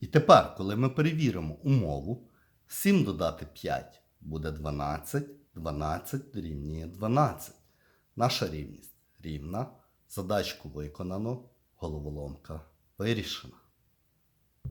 І тепер, коли ми перевіримо умову, 7 додати 5 буде 12, 12 дорівнює 12. Наша рівність рівна. Задачку виконано, головоломка вирішена.